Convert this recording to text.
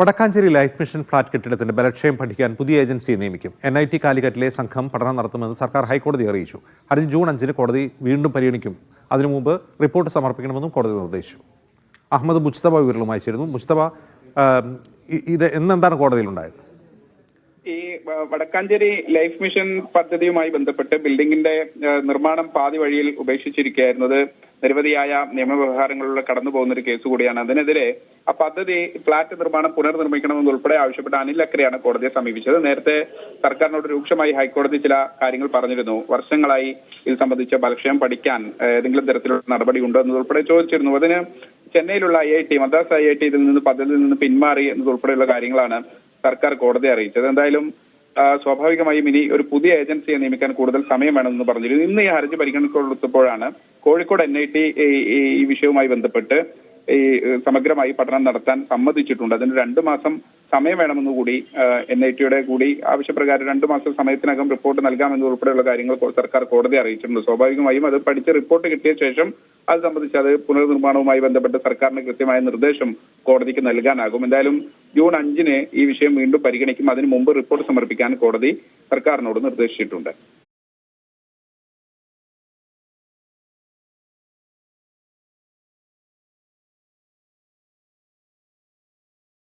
Vadakkanchery life mission flat കെട്ടിടത്തിന്റെ ബലക്ഷയം പഠിക്കാൻ പുതിയ ഏജൻസിയെ നിയമിക്കും. എൻ ഐ ടി കാലിക്കറ്റിലെ സംഘം പഠനം നടത്തുമെന്ന് സർക്കാർ ഹൈക്കോടതി അറിയിച്ചു. ഹർജി ജൂൺ അഞ്ചിന് കോടതി വീണ്ടും പരിഗണിക്കും. അതിനു മുമ്പ് റിപ്പോർട്ട് സമർപ്പിക്കണമെന്നും കോടതി നിർദ്ദേശിച്ചു. അഹമ്മദ് മുസ്തബ വിവരങ്ങളുമായി ചേരുന്നു. മുസ്തബ ഇത് എന്നെന്താണ് കോടതിയിലുണ്ടായത്? ഈ വടക്കാഞ്ചേരി ലൈഫ് മിഷൻ പദ്ധതിയുമായി ബന്ധപ്പെട്ട് ബിൽഡിംഗിന്റെ നിർമ്മാണം പാതി വഴിയിൽ ഉപേക്ഷിച്ചിരിക്കുകയായിരുന്നത് നിരവധിയായ നിയമവ്യവഹാരങ്ങളിലൂടെ കടന്നു പോകുന്ന ഒരു കേസ് കൂടിയാണ്. അതിനെതിരെ ആ പദ്ധതി ഫ്ളാറ്റ് നിർമ്മാണം പുനർനിർമ്മിക്കണമെന്ന് ഉൾപ്പെടെ ആവശ്യപ്പെട്ട അനിൽ അക്രയാണ് കോടതിയെ സമീപിച്ചത്. നേരത്തെ സർക്കാരിനോട് രൂക്ഷമായി ഹൈക്കോടതി ചില കാര്യങ്ങൾ പറഞ്ഞിരുന്നു. വർഷങ്ങളായി ഇത് സംബന്ധിച്ച ബലക്ഷയം പഠിക്കാൻ ഏതെങ്കിലും തരത്തിലുള്ള നടപടി ഉണ്ടോ എന്നതുൾപ്പെടെ ചോദിച്ചിരുന്നു. അതിന് ചെന്നൈയിലുള്ള I I T Madras I I T ഇതിൽ നിന്ന് പദ്ധതിയിൽ നിന്ന് പിന്മാറി എന്നതുൾപ്പെടെയുള്ള കാര്യങ്ങളാണ് സർക്കാർ കോടതിയെ അറിയിച്ചത്. എന്തായാലും സ്വാഭാവികമായും ഇനി ഒരു പുതിയ ഏജൻസിയെ നിയമിക്കാൻ കൂടുതൽ സമയം വേണമെന്ന് പറഞ്ഞിരുന്നു. ഇന്ന് ഈ ഹർജി പരിഗണിക്കൊടുത്തപ്പോഴാണ് കോഴിക്കോട് എൻ ഐ ടി ഈ വിഷയവുമായി ബന്ധപ്പെട്ട് ഈ സമഗ്രമായി പഠനം നടത്താൻ സമ്മതിച്ചിട്ടുണ്ട്. അതിന് രണ്ടു മാസം സമയം വേണമെന്ന് കൂടി എൻ ഐ ടിയുടെ കൂടി ആവശ്യപ്രകാരം രണ്ടു മാസം സമയത്തിനകം റിപ്പോർട്ട് നൽകാമെന്ന് ഉൾപ്പെടെയുള്ള കാര്യങ്ങൾ സർക്കാർ കോടതി അറിയിച്ചിട്ടുണ്ട്. സ്വാഭാവികമായും അത് പഠിച്ച് റിപ്പോർട്ട് കിട്ടിയ ശേഷം അത് സംബന്ധിച്ച് അത് പുനർനിർമ്മാണവുമായി ബന്ധപ്പെട്ട് സർക്കാരിന് കൃത്യമായ നിർദ്ദേശം കോടതിക്ക് നൽകാനാകും. എന്തായാലും ജൂൺ അഞ്ചിന് ഈ വിഷയം വീണ്ടും പരിഗണിക്കും. അതിനു മുമ്പ് റിപ്പോർട്ട് സമർപ്പിക്കാൻ കോടതി സർക്കാരിനോട് നിർദ്ദേശിച്ചിട്ടുണ്ട്.